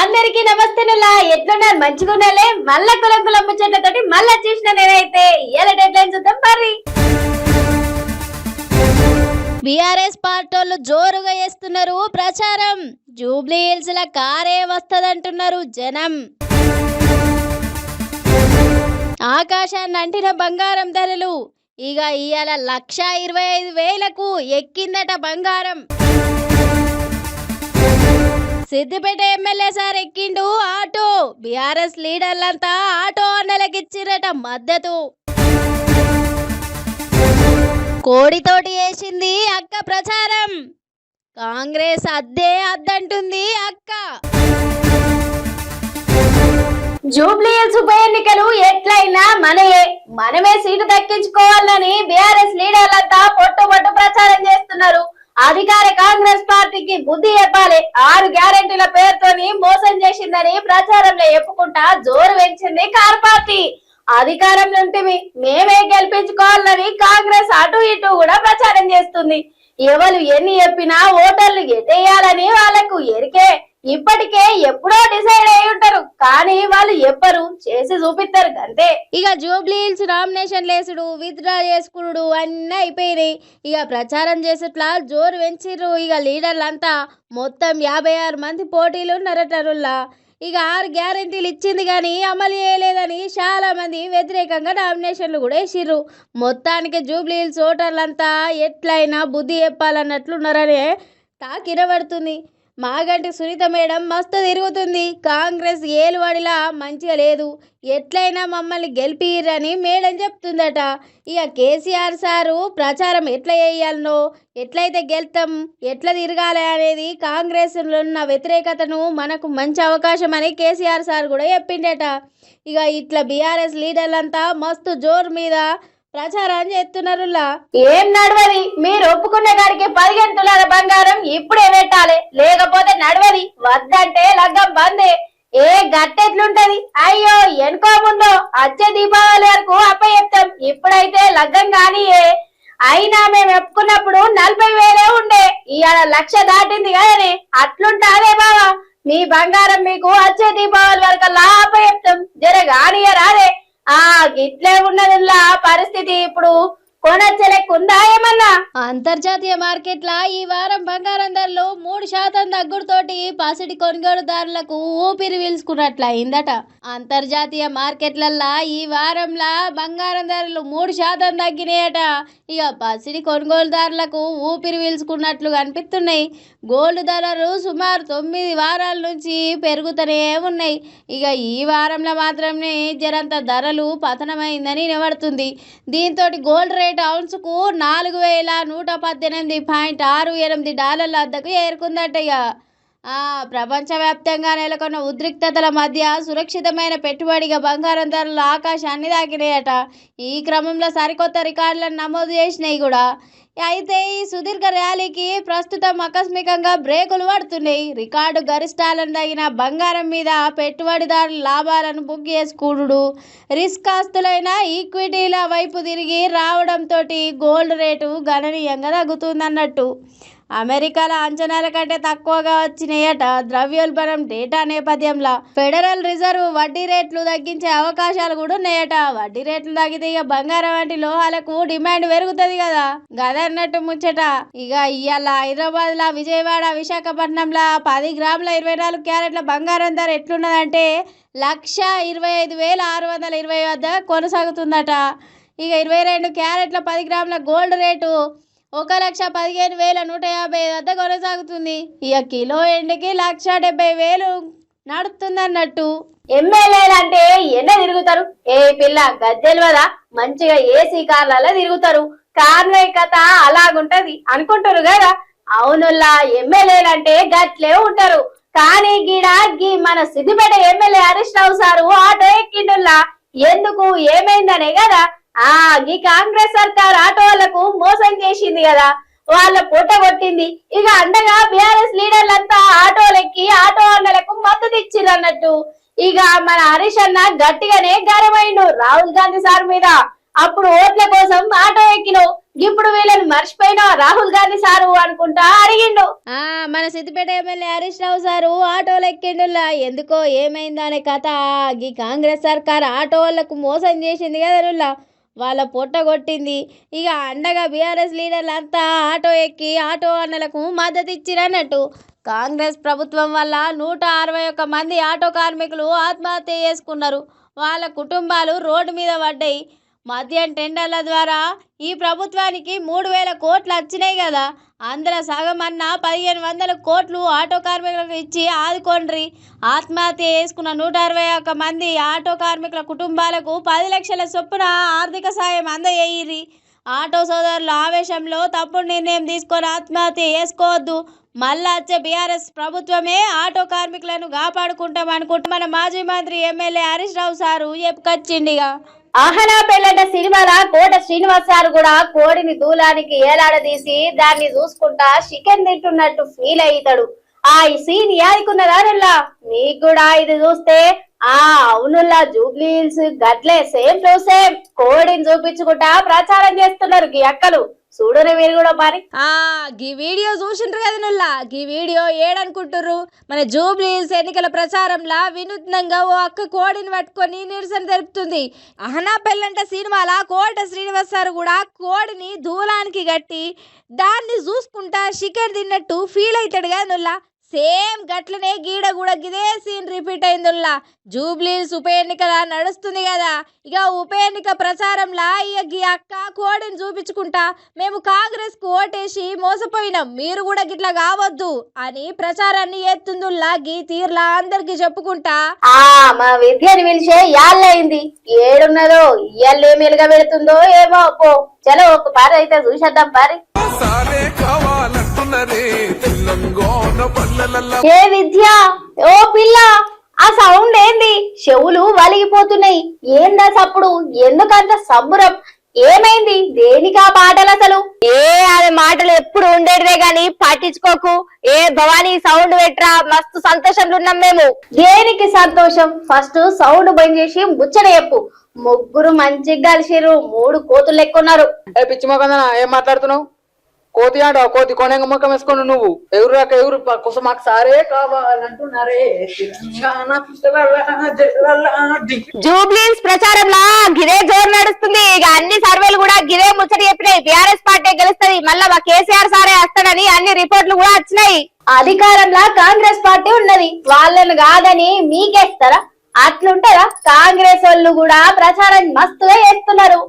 అందరికి నమస్తే నుల్లా ఎట్లున్నారు? మంచిగున్నాలే మళ్ళా కులం కులం ముచ్చట్లతోటి మళ్ళా చూసిన నేనైతే. ఎలా డెడ్ లైన్ చూద్దాం మరి బీఆర్ఎస్ పార్టీలు జోరుగా వేస్తున్నారు ప్రచారం. జూబ్లీ హిల్స్ ల కారే వస్తదంటున్నారు జనం. ఆకాశాన్ని అంటిన బంగారం ధరలు. ఇక ఇవాళ లక్ష ఇరవై ఐదు వేలకు ఎక్కిందట బంగారం. సిద్దిపేట ఎమ్మెల్యే సార్ ఎక్కిండు ఆటో. బీఆర్ఎస్ లీడర్లంతా ఆటో అన్నలకిచ్చిరట మద్దతు. కోడితోటి వేసింది అక్క ప్రచారం. కాంగ్రెస్ అద్దే అద్దంటుంది అక్క. జూబ్లీ హిల్స్ ఉప ఎన్నికలు ఎట్లయినా మనయే. మనమే సీటు దక్కించుకోవాలని బీఆర్ఎస్ లీడర్లంతా పొట్టు పొట్టు ప్రచారం చేస్తున్నారు అధికార కాంగ్రెస్ పార్టీకి బుద్ధి చెప్పాలి. ఆరు గ్యారెంటీల పేరుతోని మోసం చేసిందని ప్రచారంలో చెప్పుకుంటా జోరు పెంచింది కార్ పార్టీ అధికారంలో ఉంటివి మేమే గెలిపించుకోవాలని కాంగ్రెస్ అటు ఇటు కూడా ప్రచారం చేస్తుంది. ఎవరు ఎన్ని చెప్పినా ఓటర్లు ఎటేయాలని వాళ్ళకు ఎరికే ఇప్పటికే ఎప్పుడో డిసైడ్ అయి ఉంటారు. కానీ వాళ్ళు ఎవ్వరు చేసి చూపిస్తారు అంతే ఇక జూబ్లీ హిల్స్ నామినేషన్ లేసుడు విత్డ్రా చేసుకుడు అన్నీ అయిపోయినాయి. ఇక ప్రచారం చేసేట్లా జోరు పెంచిర్రు ఇక లీడర్లంతా. మొత్తం యాభై ఆరు మంది పోటీలు నరటరుల్లా ఇక ఆరు గ్యారెంటీలు ఇచ్చింది కానీ అమలు చేయలేదని చాలా మంది వ్యతిరేకంగా నామినేషన్లు కూడా వేసిర్రు. మొత్తానికి జూబ్లీ హిల్స్ ఓటర్లంతా ఎట్లయినా బుద్ధి చెప్పాలన్నట్లున్నారనే తాకిరబడుతుంది మాగంటి సునీత మేడం మస్తు తిరుగుతుంది. కాంగ్రెస్ ఏలువాడిలా మంచిగా లేదు. ఎట్లయినా మమ్మల్ని గెలిపిరని మేడం చెప్తుందట. ఇక కేసీఆర్ సారు ప్రచారం ఎట్లా చేయాలనో ఎట్లయితే గెలుతాం ఎట్లా తిరగాలి అనేది కాంగ్రెస్లో ఉన్న వ్యతిరేకతను మనకు మంచి అవకాశం అని కేసీఆర్ సార్ కూడా చెప్పిండట. ఇక ఇట్లా బీఆర్ఎస్ లీడర్లంతా మస్తు జోరు మీద ప్రచారం చేస్తున్నారులా ఏం నడవది? మీరు ఒప్పుకున్న గారికి పదిహేను తులాల బంగారం ఇప్పుడే పెట్టాలి. లేకపోతే నడవది. వద్దంటే లగ్గం బందే. ఏ గట్టెట్లుంటది? అయ్యో ఎనుకో ముందో అచ్చే దీపావళి వరకు అప్ప చెప్తాం ఇప్పుడైతే లగ్గం కానీ అయినా మేము ఒప్పుకున్నప్పుడు నలభై వేలే ఉండే. ఇవాళ లక్ష దాటింది కదనే. అట్లుంటాదే బావా. మీ బంగారం మీకు వచ్చే దీపావళి వరకు లాప చెప్తాం జర గానియ ఆ గిట్లే ఉన్నదిలా పరిస్థితి ఇప్పుడు. అంతర్జాతీయ మార్కెట్ల ఈ వారం బంగారం ధరలు మూడు శాతం తగ్గుడుతోటి పసిడి కొనుగోలుదారులకు ఊపిరి పీల్చుకున్నట్లయిందట. అంతర్జాతీయ మార్కెట్లల్లా ఈ వారంలా బంగారం ధరలు మూడు శాతం తగ్గినాయట. ఇక పసిడి కొనుగోలుదారులకు ఊపిరి పీల్చుకున్నట్లు కనిపిస్తున్నాయి. గోల్డ్ ధరలు సుమారు తొమ్మిది వారాల నుంచి పెరుగుతూనే ఉన్నాయి. ఇక ఈ వారంలో మాత్రమే జరంత ధరలు పతనమైందని నిలబడుతుంది. దీంతో గోల్డ్ రేట్ ఔన్స్కు నాలుగు వేల నూట పద్దెనిమిది పాయింట్ ఆరు ఎనిమిది డాలర్ల వద్దకు చేరుకుందట ఇక ప్రపంచవ్యాప్తంగా నెలకొన్న ఉద్రిక్తతల మధ్య సురక్షితమైన పెట్టుబడిగా బంగారం ధరలు ఆకాశాన్ని తాకినాయట ఈ క్రమంలో సరికొత్త రికార్డులను నమోదు చేసినాయి కూడా. అయితే ఈ సుదీర్ఘ ర్యాలీకి ప్రస్తుతం ఆకస్మికంగా బ్రేకులు పడుతున్నాయి. రికార్డు గరిష్టాలను తగిన బంగారం మీద పెట్టుబడిదారుల లాభాలను బుక్ చేసుకుడు రిస్క్ ఆస్తులైన ఈక్విటీల వైపు తిరిగి రావడంతో గోల్డ్ రేటు గణనీయంగా తగ్గుతుందన్నట్టు. అమెరికాల అంచనాల కంటే తక్కువగా వచ్చినాయట. ద్రవ్యోల్బణం డేటా నేపథ్యంలో ఫెడరల్ రిజర్వ్ వడ్డీ రేట్లు తగ్గించే అవకాశాలు కూడా ఉన్నాయట. వడ్డీ రేట్లు తగ్గితే ఇక బంగారం వంటి లోహాలకు డిమాండ్ పెరుగుతుంది కదా. గదన్నట్టు ముచ్చట. ఇక ఇవాళ హైదరాబాద్ లా విజయవాడ విశాఖపట్నంలో పది గ్రాముల ఇరవై నాలుగు క్యారెట్ల బంగారం ధర ఎట్లున్నదంటే లక్ష ఇరవై ఐదు వేల ఆరు వందల ఇరవై వద్ద కొనసాగుతుందట. ఇక ఇరవై రెండు క్యారెట్ల పది గ్రాముల గోల్డ్ రేటు ఒక లక్ష పదిహేను వేల నూట యాభై వద్ద కొనసాగుతుంది. ఇక కిలో ఎండకి లక్ష డెబ్బై వేలు నడుతుందన్నట్టు అన్నట్టు ఎమ్మెల్యేలు అంటే ఎన్న తిరుగుతారు? ఏ పిల్ల గద్దెలు కదా మంచిగా ఏసీ కార్లలో తిరుగుతారు. కార్లే కథ అలాగుంటది అనుకుంటారు కదా? అవునుల్లా ఎమ్మెల్యేలు అంటే గట్లే ఉంటారు. కానీ గీడ గీ మన Siddipet MLA Harish Rao sir auto ఎక్కిండుల్లా. ఎందుకు? ఏమైందనే కదా? ఆ గీ కాంగ్రెస్ సర్కార్ ఆటో వాళ్ళకు మోసం చేసింది కదా. వాళ్ళ పూట కొట్టింది. ఇక అండగా బిఆర్ఎస్ లీడర్లంతా ఆటోలకి ఆటో అన్నలకు మద్దతు ఇచ్చిర్రు అన్నట్టు ఇక మన హరీష్ అన్న గట్టిగానే గరమైండు రాహుల్ గాంధీ సార్ మీద. అప్పుడు ఓట్ల కోసం ఆటో ఎక్కినవు ఇప్పుడు వీళ్ళని మర్చిపోయినా రాహుల్ గాంధీ సారు అనుకుంటా అడిగిండు. ఆ మన సిద్దిపేట ఎమ్మెల్యే హరీష్ రావు సారు ఆటోలు ఎక్కిండులా ఎందుకో ఏమైందనే కథ. ఈ కాంగ్రెస్ సర్కార్ ఆటో వాళ్ళకు మోసం చేసింది కదా వాళ్ళ పొట్ట కొట్టింది. ఇక అండగా బీఆర్ఎస్ లీడర్లు అంతా ఆటో ఎక్కి ఆటో అన్నలకు మద్దతు ఇచ్చిరన్నట్టు. కాంగ్రెస్ ప్రభుత్వం వల్ల నూట అరవై ఒక్క మంది ఆటో కార్మికులు ఆత్మహత్య చేసుకున్నారు. వాళ్ళ కుటుంబాలు రోడ్డు మీద పడ్డాయి. మద్యం టెండర్ల ద్వారా ఈ ప్రభుత్వానికి మూడు వేల కోట్లు వచ్చినాయి కదా. అందులో సగం అన్న పదిహేను వందల కోట్లు ఆటో కార్మికులకు ఇచ్చి ఆదుకోండ్రి. ఆత్మహత్య చేసుకున్న నూట అరవై ఒక్క మంది ఆటో కార్మికుల కుటుంబాలకు పది లక్షల చొప్పున ఆర్థిక సాయం అందజేయిరి ఆటో సోదరుల ఆవేశంలో తప్పుడు నిర్ణయం తీసుకొని ఆత్మహత్య చేసుకోవద్దు. మళ్ళా వచ్చే బీఆర్ఎస్ ప్రభుత్వమే ఆటో కార్మికులను కాపాడుకుంటాం అనుకుంటూ మన మాజీ మంత్రి ఎమ్మెల్యే హరీష్ రావు సారు చెప్పుకొచ్చిండిగా ఆహనా పెళ్ళంట సినిమాల కోట శ్రీనివాస్ సార్ కూడా కోడిని దూలానికి ఏలాడదీసి దాన్ని చూసుకుంటా చికెన్ తింటున్నట్టు ఫీల్ అవుతాడు ఆ ఈ యాదికున్న యాదికున్నదానల్లా నీకు కూడా ఇది చూస్తే ఆ అవునుల్లా జూబ్లీ హిల్స్ గట్లే సేమ్ టు సేమ్ కోడిని చూపించుకుంటా ప్రచారం చేస్తున్నారు ఈ అక్కలు. చూడని మీరు కూడా మరి. ఆ గీ వీడియో చూసిండ్రు కదా నుల్లా? గీ వీడియో ఏడనుకుంటుర్రు? మన జూబ్లీస్ ఎన్నికల ప్రచారంలా వినూత్నంగా ఓ అక్క కోడిని పట్టుకొని నిరసన తెలుపుతుంది. అహనా పెళ్ళంట సినిమాల కోట శ్రీనివాస్ సార్ కూడా కోడిని దూలానికి కట్టి దాన్ని చూసుకుంటా చికెన్ తిన్నట్టు ఫీల్ అవుతాడు కదా నుల్లా? సేమ్ గట్లనే గీడ కూడా గిదే సీన్ రిపీట్ అయిందుల్లా. జూబ్లీస్ ఉప ఎన్నికలా నడుస్తుంది కదా. ఇక ఉప ఎన్నిక ప్రచారంలా ఇక గీ అక్క కోడిని చూపించుకుంటా మేము కాంగ్రెస్కు ఓటేసి మోసపోయినాం. మీరు కూడా గిట్లా కావద్దు అని ప్రచారాన్ని ఎత్తుందుల్లా గీ తీర్లా అందరికి చెప్పుకుంటా. ఆ మా విద్యను పిలిచే ఏడున్నదో ఇయ్యాలేం ఎలుగా పెడుతుందో ఏమో చలో ఒక పారి అయితే చూసేద్దాం పారి. ఏ విద్య? ఓ పిల్ల ఆ సౌండ్ ఏంది? చెవులు వలిగిపోతున్నాయి. ఏందా సప్పుడు ఎందుకంత సంబురం? ఏమైంది? దేనికి ఆ పాటలు అసలు ఏ అది మాటలు ఎప్పుడు ఉండేటివే గాని పట్టించుకోకు. ఏ భవానీ సౌండ్ పెట్టరా? మస్తు సంతోషంలో ఉన్నాం మేము. దేనికి సంతోషం? ఫస్ట్ సౌండ్ బంద్ చేసి ముచ్చట చెప్పు. ముగ్గురు మంచిగా కలిసిరు మూడు కోతులు ఎక్కున్నారు ఏ పిచ్చి మొక్కన ఏం మాట్లాడుతున్నావు? కోతి ఆడ కోతి కొనెంగ ముఖం వేసుకుని నువ్వు ఎవరు రాక ఎవరు కోసం మాకు సారే కావాలంటున్నారే జూబ్లీస్ ప్రచారంలా గిరే జోరు నడుస్తుంది ఇక అన్ని సర్వేలు కూడా గిరే ముచ్చట చెప్పినాయి బీఆర్ఎస్ పార్టీ గెలుస్తుంది మళ్ళా మా కేసీఆర్ సారే వస్తాడని అన్ని రిపోర్ట్లు కూడా వచ్చినాయి అధికారంలో కాంగ్రెస్ పార్టీ ఉన్నది వాళ్ళని కాదని మీకేస్తారా అట్లుంటదా కాంగ్రెస్ వాళ్ళు కూడా ప్రచారం మస్తుగా చేస్తున్నారు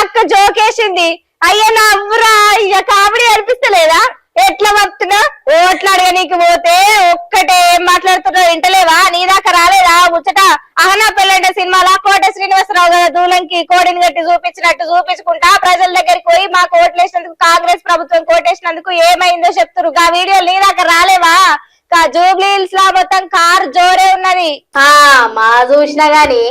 అక్క జోకేసింది అయ్యా నవ్వురా. ఇక కామెడీ అనిపిస్తలేదా? ఎట్లా వస్తున్నా ఓట్లు అడగనీకి పోతే ఒక్కటే ఏం మాట్లాడుతున్నావు వింటలేవా? నీ దాకా రాలేదా? ముచ్చట అహనా పెళ్ళంటే సినిమాలా? కోట శ్రీనివాసరావు గారు దూలంకి కోడిని గట్టి చూపించినట్టు చూపించుకుంటా ప్రజల దగ్గరికి పోయి మా కోట్లేసినందుకు కాంగ్రెస్ ప్రభుత్వం కోటేసినందుకు ఏమైందో చెప్తురు. ఆ వీడియో నీ దాకా రాలేవా? కా జూబ్లీ హిల్స్లో మొత్తం కార్ జోరే ఉన్నది. ఆ మా చూసినా గాని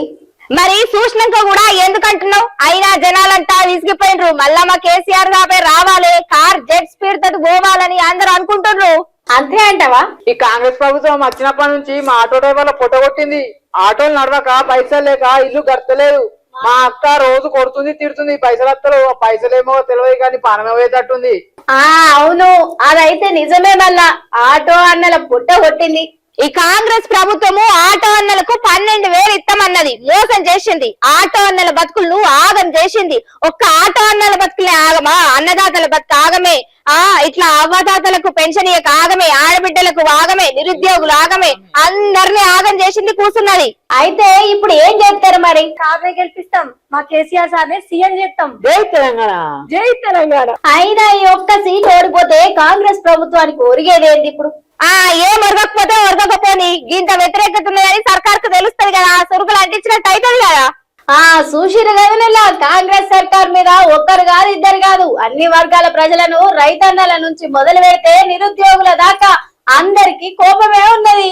మరి చూసినాక కూడా ఎందుకంటున్నావు? అయినా జనాలంతా విసిగిపోయినరు. మళ్ళా మా కేసీఆర్ గాపై రావాలి. కార్ జెట్ స్పీడ్ తోటి పోవాలని అందరూ అనుకుంటున్నారు. అంతే అంటావా? ఈ కాంగ్రెస్ ప్రభుత్వం వచ్చినప్పటి నుంచి మా ఆటో డ్రైవర్ల పొట్ట కొట్టింది. ఆటోలు నడవక పైసలు లేక ఇల్లు గడతలేదు. మా అక్క రోజు కొడుతుంది తిడుతుంది. పైసలు ఆ పైసలేమో తెలియదు కానీ పానమే పోయేటట్టుంది. ఆ అవును. అదైతే నిజమే మళ్ళా ఆటో అన్నల పుట్ట కొట్టింది. ఈ కాంగ్రెస్ ప్రభుత్వము ఆటో అన్నలకు పన్నెండు వేలు ఇస్తామన్నది మోసం చేసింది. ఆటో అన్నల బతుకులను ఆగం చేసింది. ఒక్క ఆటో అన్నల బతుకులే ఆగమా? అన్నదాతల బతుకు ఆగమే. ఆ ఇట్లా అవ్వదాతలకు పెన్షన్ ఇయ్యక ఆగమే. ఆడబిడ్డలకు ఆగమే. నిరుద్యోగులు ఆగమే. అందరినీ ఆగం చేసింది కూర్చున్నది అయితే ఇప్పుడు ఏం చేస్తారు మరి? కావ్య గెలిపిస్తాం. మా కేసీఆర్ సార్నే సీఎం చేస్తాం. జై తెలంగాణ. జై తెలంగాణ. అయినా ఈ ఒక్క సీట్ ఓడిపోతే కాంగ్రెస్ ప్రభుత్వానికి ఒరిగేదేంది ఇప్పుడు? ఆ ఏం ఒరగకపోతే ఒరగకపోని. ఇంత వ్యతిరేకత ఉన్నదని సర్కార్కు తెలుస్తుంది కదా సురుకులు అంటించినట్టు అవుతుంది కదా. ఆ చూసిరు కదనలా కాంగ్రెస్ సర్కార్ మీద ఒక్కరు కాదు ఇద్దరు కాదు. అన్ని వర్గాల ప్రజలను రైతన్నల నుంచి మొదలు పెడితే నిరుద్యోగుల దాకా అందరికి కోపమే ఉన్నది.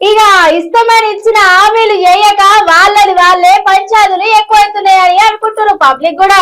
ఇక ఇష్టమని ఇచ్చిన హామీలు చేయక వాళ్ళది వాళ్ళే పంచాయతీలు ఎక్కువైతున్నాయని అనుకుంటున్నారు పబ్లిక్ కూడా.